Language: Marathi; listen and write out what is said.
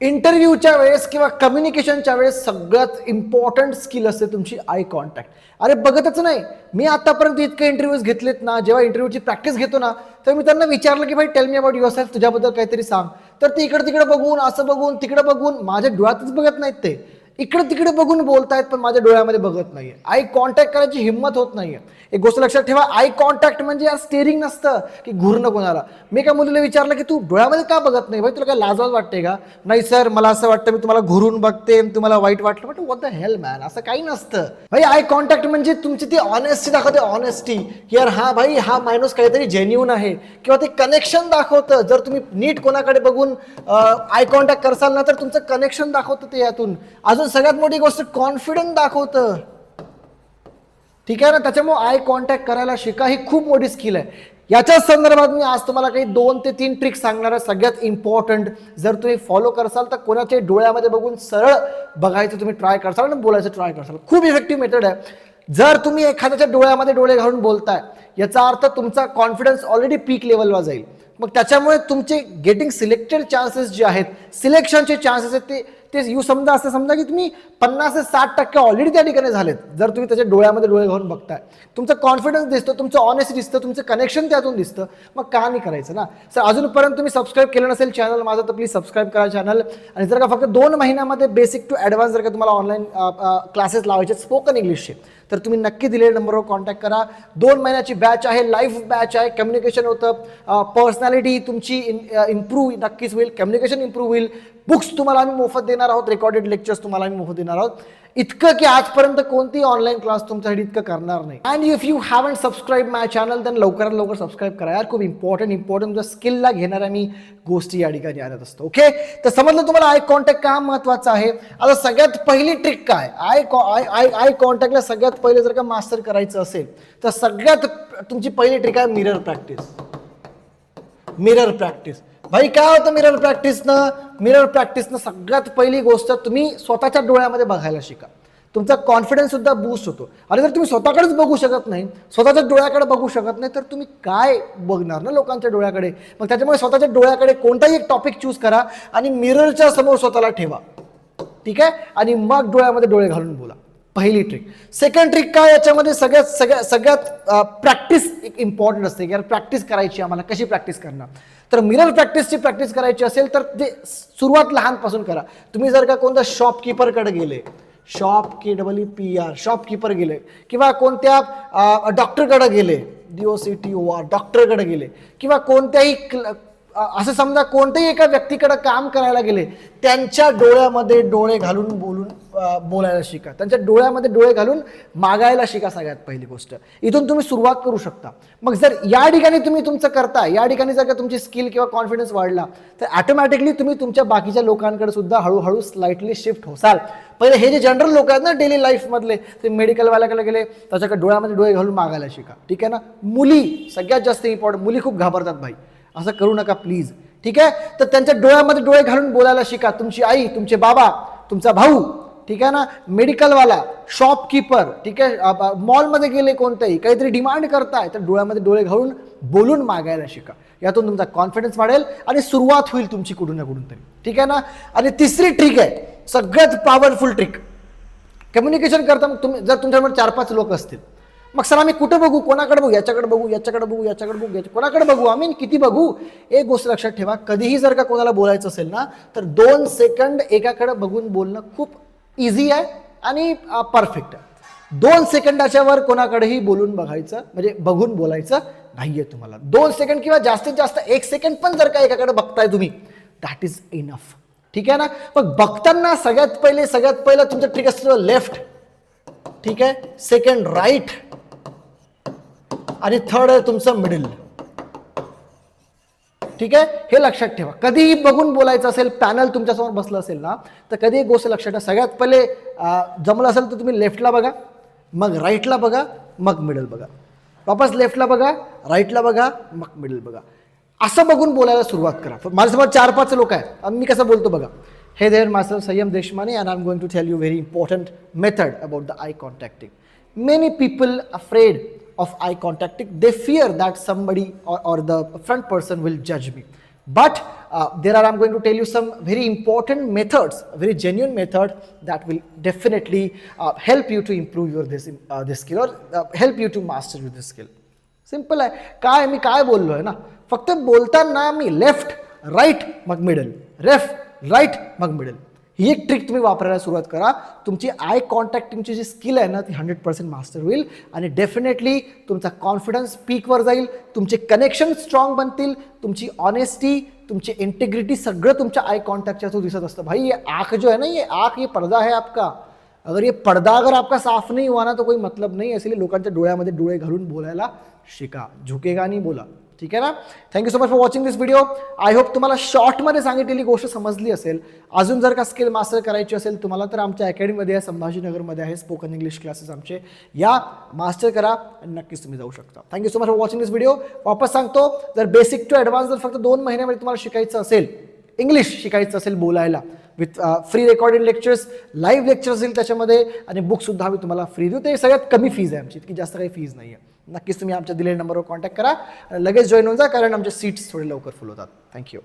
इंटरव्ह्यूच्या वेळेस किंवा कम्युनिकेशनच्या वेळेस सगळ्यात इम्पॉर्टंट स्किल असते तुमची आय कॉन्टॅक्ट अरे बघतच नाही. मी आतापर्यंत इतके इंटरव्ह्यूज घेतलेत ना जेव्हा इंटरव्ह्यूची प्रॅक्टिस घेतो ना तर मी त्यांना विचारलं की भाई tell me about yourself तुझ्याबद्दल काहीतरी सांग. तर ते इकडे तिकडे बघून असं बघून तिकडे बघून माझ्या डोळ्यातच बघत नाहीत ते. इकडे तिकडे बघून बोलतायत पण माझ्या डोळ्यामध्ये बघत नाहीये. आय कॉन्टॅक्ट करायची हिंमत होत नाहीये. एक गोष्ट लक्षात ठेवा आय कॉन्टॅक्ट म्हणजे यार स्टेरिंग नसतं की घुरणं कोणाला मी एका मुलीला विचारलं की तू डोळ्यामध्ये का बघत नाही? भाई तुला काय लाजवाज वाटते का? नाही सर मला असं वाटतं मी तुम्हाला घुरून बघते तुम्हाला वाईट वाटलं. But what the hell man असं काही नसतं. भाई आय कॉन्टॅक्ट म्हणजे तुमची ती ऑनेस्टी दाखवते ऑनेस्टी की यार हा भाई हा माणूस काहीतरी जेन्युन आहे. किंवा ते कनेक्शन दाखवतं. जर तुम्ही नीट कोणाकडे बघून आय कॉन्टॅक्ट करसाल ना तर तुमचं कनेक्शन दाखवतं ते यातून. अजून सगळ्यात मोठी गोष्ट कॉन्फिडन्स दाखवतं. ठीक आहे ना? त्याच्यामुळे आय कॉन्टॅक्ट करायला शिका. ही खूप मोठी स्किल आहे. याच्याच संदर्भात मी आज तुम्हाला काही दोन ते तीन ट्रिक सांगणार आहे. सगळ्यात इम्पॉर्टंट जर तुम्ही फॉलो करसाल तर कोणाच्या डोळ्यामध्ये बघून सरळ बघायचं तुम्ही ट्राय करसाल आणि बोलायचं ट्राय करसाल. खूप इफेक्टिव्ह मेथड आहे. जर तुम्ही एखाद्याच्या डोळ्यामध्ये डोळे घालून बोलताय याचा अर्थ तुमचा कॉन्फिडन्स ऑलरेडी पीक लेवलवर जाईल. मग त्याच्यामुळे तुमचे गेटिंग सिलेक्टेड चान्सेस जे आहेत सिलेक्शनचे चान्सेस आहेत ते ते यू समजा असं समजा की तुम्ही पन्नास ते साठ टक्के ऑलरेडी त्या ठिकाणी झालेत. जर तुम्ही त्याच्या डोळ्यामध्ये डोळे घालून बघताय. तुमचं कॉन्फिडन्स दिसतं तुमचं ऑनेस्ट दिसतं तुमचं कनेक्शन त्यातून दिसतं. मग का नाही करायचं ना? सर अजूनपर्यंत तुम्ही सबस्क्राईब केलं नसेल चॅनल माझं तर प्लीज सबस्क्राईब करा चॅनल आणि जर का फक्त दोन महिन्यामध्ये बेसिक टू ॲडव्हान्स जर का तुम्हाला ऑनलाईन क्लासेस लावायचे स्पोकन इंग्लिशचे तर तुम्ही नक्की दिलेल्या नंबरवर कॉन्टॅक्ट करा. दोन महिन्याची बॅच आहे लाईफ बॅच आहे. कम्युनिकेशन होतं. पर्सनॅलिटी तुमची इम्प्रूव्ह नक्कीच होईल. कम्युनिकेशन इम्प्रूव्ह होईल. बुक्स तुम्हाला आम्ही मोफत देणार आहोत. रेकॉर्डेड लेक्चर्स तुम्हाला आम्ही मोफत देणार आहोत. इतकं की आजपर्यंत कोणती ऑनलाईन क्लास तुमच्यासाठी इतकं करणार नाही. And if you haven't subscribe my channel तर लवकरात लवकर सबस्क्राईब करा यार. खूप इम्पॉर्टंट इम्पॉर्टंट तुमच्या स्किलला घेणाऱ्या मी गोष्टी या ठिकाणी आणत असतो. ओके तर समजलं तुम्हाला आय कॉन्टॅक्ट का महत्वाचं आहे? आता सगळ्यात पहिली ट्रिक काय? आय आय आय आय कॉन्टॅक्टला सगळ्यात पहिले जर का मास्टर करायचं असेल तर सगळ्यात तुमची पहिली ट्रिक आहे मिरर प्रॅक्टिस मिरर प्रॅक्टिस भाई काय होतं मिरर प्रॅक्टिसनं मिरर प्रॅक्टिसनं सगळ्यात पहिली गोष्ट तुम्ही स्वतःच्या डोळ्यामध्ये बघायला शिका. तुमचा कॉन्फिडन्स सुद्धा बूस्ट होतो. आणि जर तुम्ही स्वतःकडेच बघू शकत नाही स्वतःच्या डोळ्याकडे बघू शकत नाही तर तुम्ही काय बघणार ना लोकांच्या डोळ्याकडे? मग त्याच्यामुळे स्वतःच्या डोळ्याकडे कोणताही एक टॉपिक चूज करा आणि मिररच्या समोर स्वतःला ठेवा. ठीक आहे? आणि मग डोळ्यामध्ये डोळे घालून बोला. पहिली ट्रिक सेकंड ट्रिक काय याच्यामध्ये सगळ्यात सगळ्यात सगळ्यात प्रॅक्टिस एक इम्पॉर्टंट असते. की यार प्रॅक्टिस करायची आम्हाला कशी प्रॅक्टिस करणार? तर मिरर प्रॅक्टिसची प्रॅक्टिस करायची असेल तर ते सुरुवात लहानपासून करा. तुम्ही जर का कोणत्या शॉपकीपरकडे गेले shop K double P R shopkeeper गेले किंवा कोणत्या डॉक्टरकडे गेले D O C T O R डॉक्टरकडे गेले किंवा कोणत्याही क्ल- असं समजा कोणत्याही एका व्यक्तीकडे काम करायला गेले त्यांच्या डोळ्यामध्ये डोळे घालून बोलून बोलायला शिका. त्यांच्या डोळ्यामध्ये डोळे घालून मागायला शिका सगळ्यात पहिली गोष्ट. इथून तुम्ही सुरुवात करू शकता. मग जर या ठिकाणी तुम्ही तुमचं करता या ठिकाणी जर का तुमची स्किल किंवा कॉन्फिडन्स वाढला तर ॲटोमॅटिकली तुम्ही तुमच्या बाकीच्या लोकांकडे सुद्धा हळूहळू स्लाइटली शिफ्ट होसाल. पहिले हे जे जनरल लोक आहेत ना डेली लाईफमधले ते मेडिकलवाल्याकडे गेले त्याच्याकडे डोळ्यामध्ये डोळे घालून मागायला शिका. ठीक आहे ना? मुली सगळ्यात जास्त इम्पॉर्टंट मुली खूप घाबरतात भाई. असं करू नका प्लीज ठीक आहे? तर त्यांच्या डोळ्यामध्ये डोळे घालून बोलायला शिका. तुमची आई तुमचे बाबा तुमचा भाऊ ठीक आहे ना? मेडिकलवाला शॉपकीपर ठीक आहे? मॉलमध्ये गेले कोणतंही काहीतरी डिमांड करताय तर डोळ्यामध्ये डोळे घालून बोलून मागायला शिका. यातून तुमचा कॉन्फिडन्स वाढेल आणि सुरुवात होईल तुमची कुठून ना कुठून तरी. ठीक आहे ना? आणि तिसरी ट्रिक आहे सगळ्यात पॉवरफुल ट्रिक कम्युनिकेशन करता मग तुम्ही जर तुमच्याबरोबर चार पाच लोक असतील मग सर आम्ही कुठं बघू? कोणाकडे बघू? याच्याकडे बघू याच्याकडे बघू याच्याकडे बघू याच्या कोणाकडे बघू? आम्ही किती बघू? एक गोष्ट लक्षात ठेवा कधीही जर का कोणाला बोलायचं असेल ना तर दोन सेकंड एकाकडे बघून बोलणं खूप इझी आहे आणि परफेक्ट आहे. दोन सेकंदाच्या वर कोणाकडेही बोलून बघायचं म्हणजे बघून बोलायचं नाहीये तुम्हाला. दोन सेकंड किंवा जास्तीत जास्त एक सेकंड पण जर का एकाकडे बघताय तुम्ही दॅट इज इनफ ठीक आहे ना? मग बघताना सगळ्यात पहिले सगळ्यात पहिलं तुमचं ठीक असतं लेफ्ट ठीक आहे? सेकंड राईट आणि थर्ड आहे तुमचं मिडल ठीक आहे? हे लक्षात ठेवा. कधीही बघून बोलायचं असेल पॅनल तुमच्यासमोर बसलं असेल ना तर कधी एक गोष्ट लक्षात ठेवा. सगळ्यात पहिले जमलं असेल तर तुम्ही लेफ्टला बघा मग राईटला बघा मग मिडल बघा. वापस लेफ्टला बघा राईटला बघा मग मिडल बघा. असं बघून बोलायला सुरुवात करा. माझ्यासमोर चार पाच लोक आहेत. आणि मी कसं बोलतो बघा. Hey there master Sanyam Deshmane and I am going to tell you very important method about the eye contacting many people afraid of eye contacting they fear that somebody or, or the front person will judge me but there are I am going to tell you some very important methods very genuine method that will definitely help you to improve your this this skill और help you to master your this skill simple आहे काय मी काय बोललो आहे ना फक्त बोलताना मी लेफ्ट राईट मग मिडल लेफ्ट राईट मग मिडल ही एक ट्रिक तुम्ही वापरायला सुरुवात करा. तुमची आय कॉन्टॅक्टिंगची जी स्किल आहे ना ती हंड्रेड पर्सेंट मास्टर होईल आणि डेफिनेटली तुमचा कॉन्फिडन्स पीकवर जाईल. तुमचे कनेक्शन स्ट्रॉंग बनतील. तुमची ऑनेस्टी तुमची इंटिग्रिटी सगळं तुमच्या आय कॉन्टॅक्टच्या थ्रू दिसत असतं. भाई ये आँख जो है ना ये आँख ये पर्दा है आपका. अगर ये पडदा अगर आपका साफ नाही हुआ ना तो कोई मतलब नाही है. लोकांच्या डोळ्यामध्ये डोळे घालून बोलायला शिका. झुकेगा नाही बोला. ठीक आहे ना? Thank you so much for watching this video I hope तुम्हाला शॉर्टमध्ये सांगितलेली गोष्ट समजली असेल. अजून जर का स्किल मास्टर करायची असेल तुम्हाला तर आमच्या अकॅडमीमध्ये आहे संभाजीनगरमध्ये आहे स्पोकन इंग्लिश क्लासेस आमचे. या मास्टर करा आणि नक्कीच तुम्ही जाऊ शकता. Thank you so much for watching this video वापस सांगतो जर बेसिक टू ॲडव्हान्स जर फक्त दोन महिन्यामध्ये तुम्हाला शिकायचं असेल इंग्लिश शिकायचं असेल बोलायला with free recorded lectures live lectures येईल त्याच्यामध्ये आणि बुकसुद्धा आम्ही तुम्हाला फ्री देऊ. ते सगळ्यात कमी फीज आहे आमची इतकी जास्त काही फीज नाही आहे नक्कीच तुम्ही आमच्या दिलेल्या नंबरवर कॉन्टॅक्ट करा. लगेच जॉईन होऊन जा कारण आमचे सीट्स थोडे लवकर फुल होतात. थँक्यू